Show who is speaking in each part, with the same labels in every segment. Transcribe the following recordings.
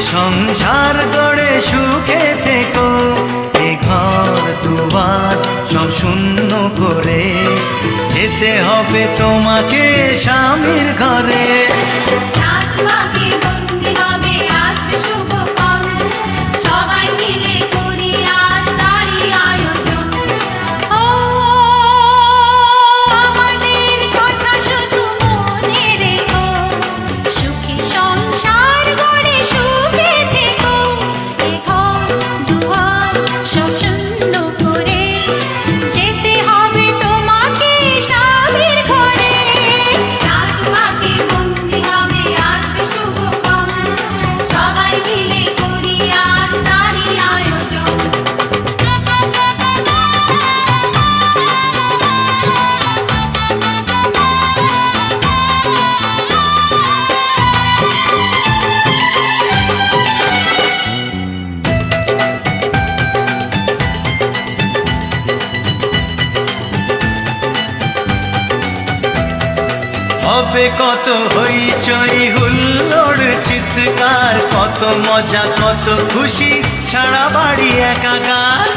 Speaker 1: সংসার গড়ে সুখে থেকো। এ ঘর দুবার সব শূন্য করে। যেতে হবে তোমাকে স্বামীর ঘরে।
Speaker 2: হবে
Speaker 1: কত হইচই হুল্লোড় চিৎকার কত মজা কত খুশি ছাড়া বাড়ি একাকার।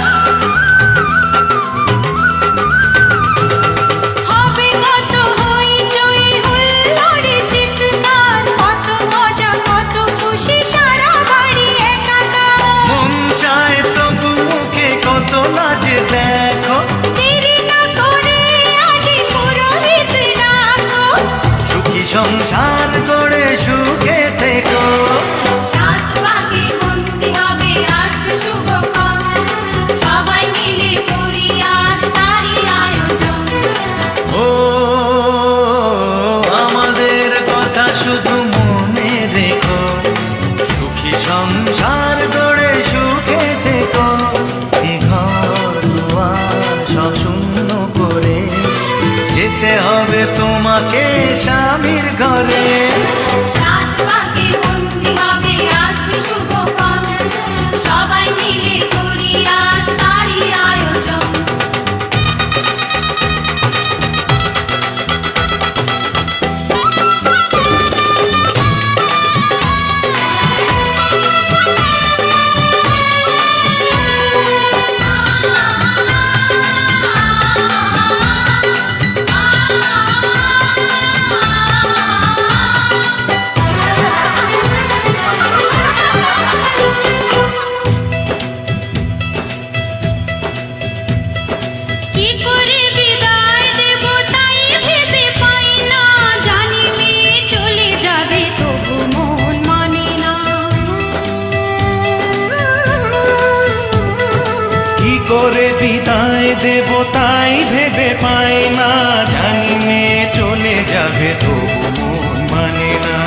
Speaker 2: দেব তাই ভেবে পায় না জানি মেয়ে চলে যাবে তবু মানে না।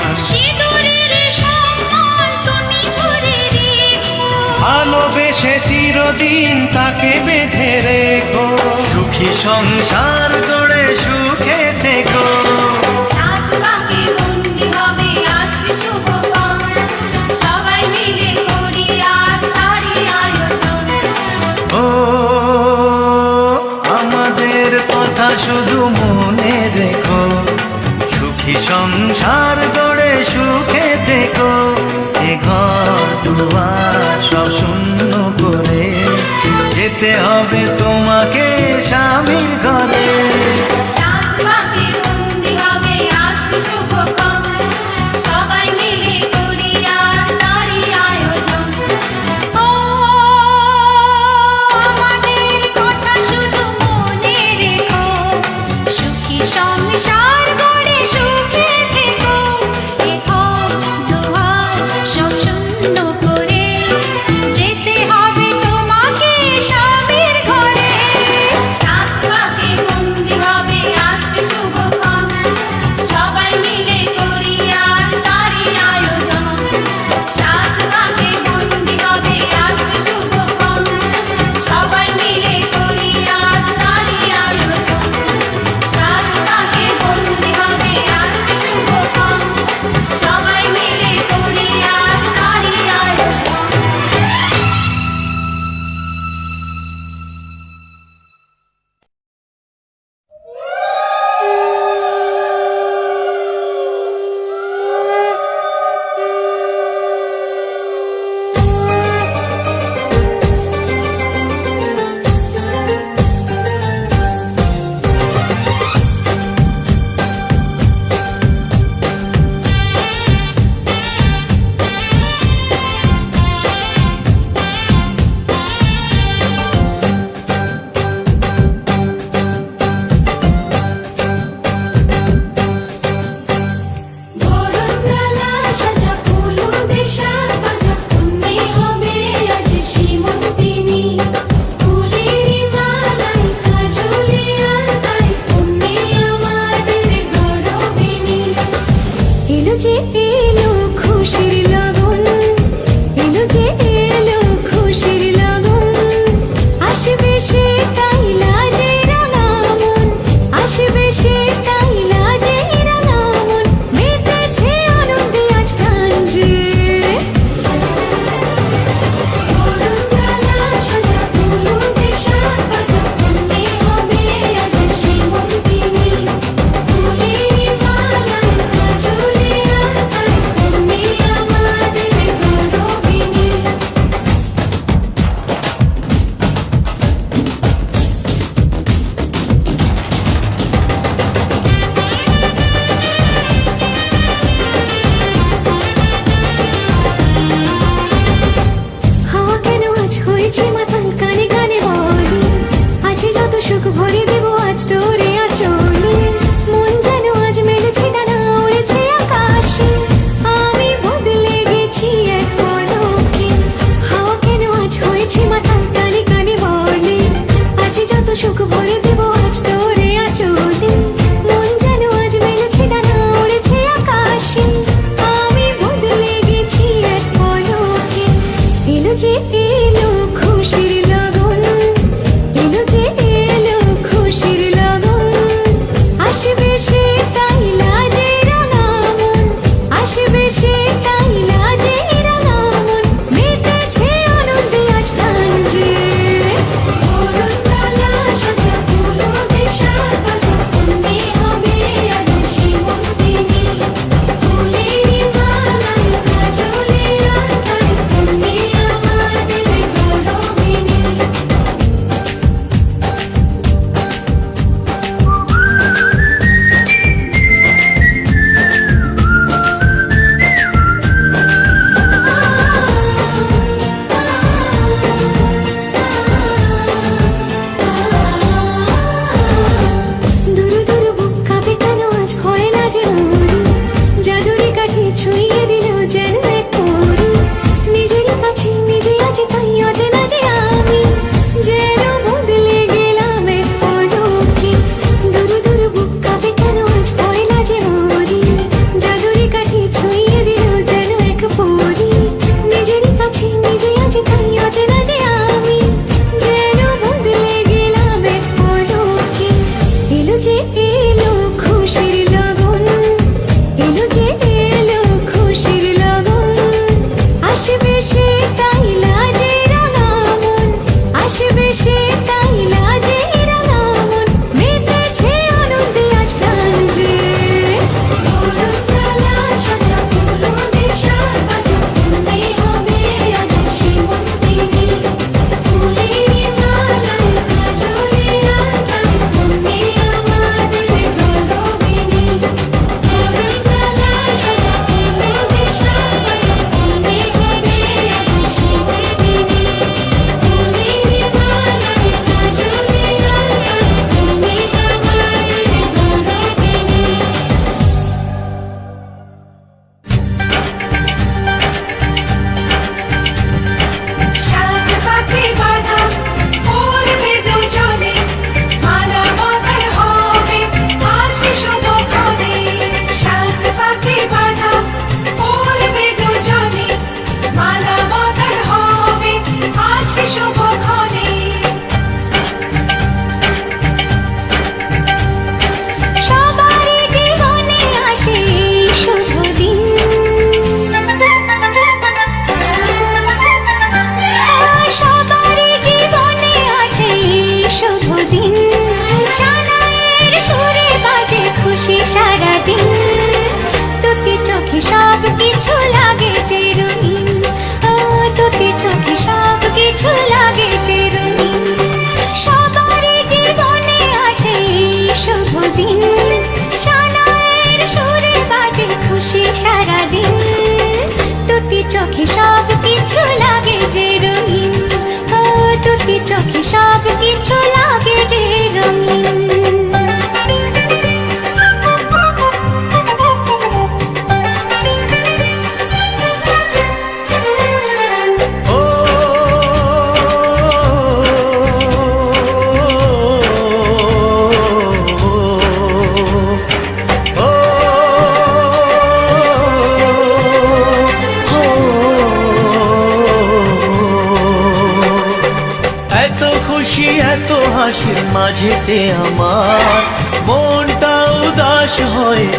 Speaker 1: ভালোবেসে চিরদিন তাকে বেঁধে রেখো। সুখী সংসার যেতে হবে তোমাকে স্বামীর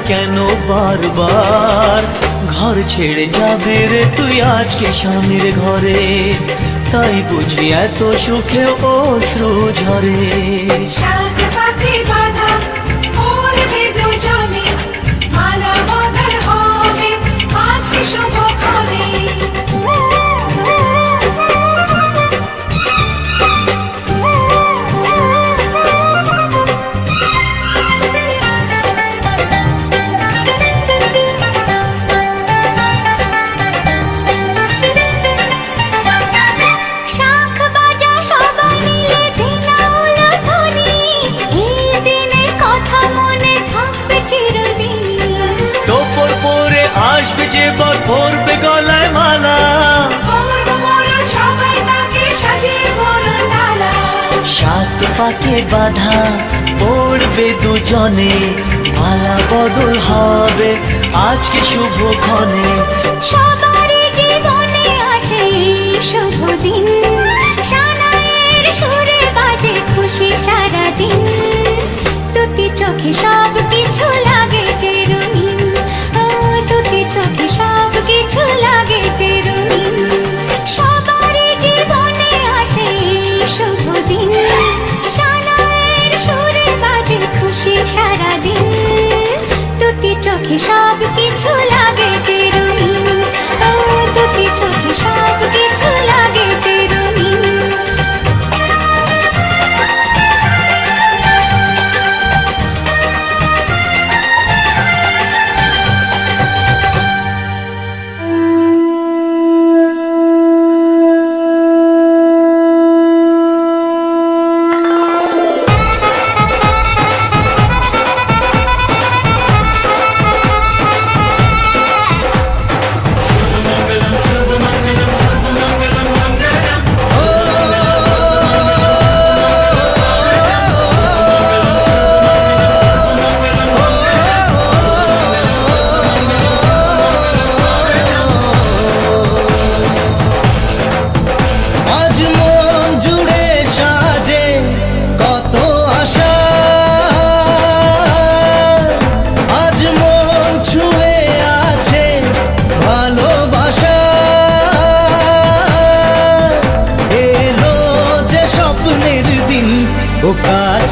Speaker 3: কেন
Speaker 1: বারবার? ঘর ছেড়ে যাবে রে তুই আজকে স্বামীর ঘরে। তাই বুঝি এত সুখে অশ্রু ঝরে।
Speaker 4: বাধা পড়বে দুজনে পালা বদল হবে আজকে
Speaker 1: শুভ ক্ষণে।
Speaker 3: সবারই জীবনে আসে শুভ
Speaker 1: দিন সানায়ের সুরে বাজে খুশি সারা দিন দুটি চোখে সব কিছু লাগে চিরুনি দুটি চোখে সব কিছু লাগে
Speaker 4: চিরুনি সব কিছু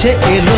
Speaker 4: কাছে এলো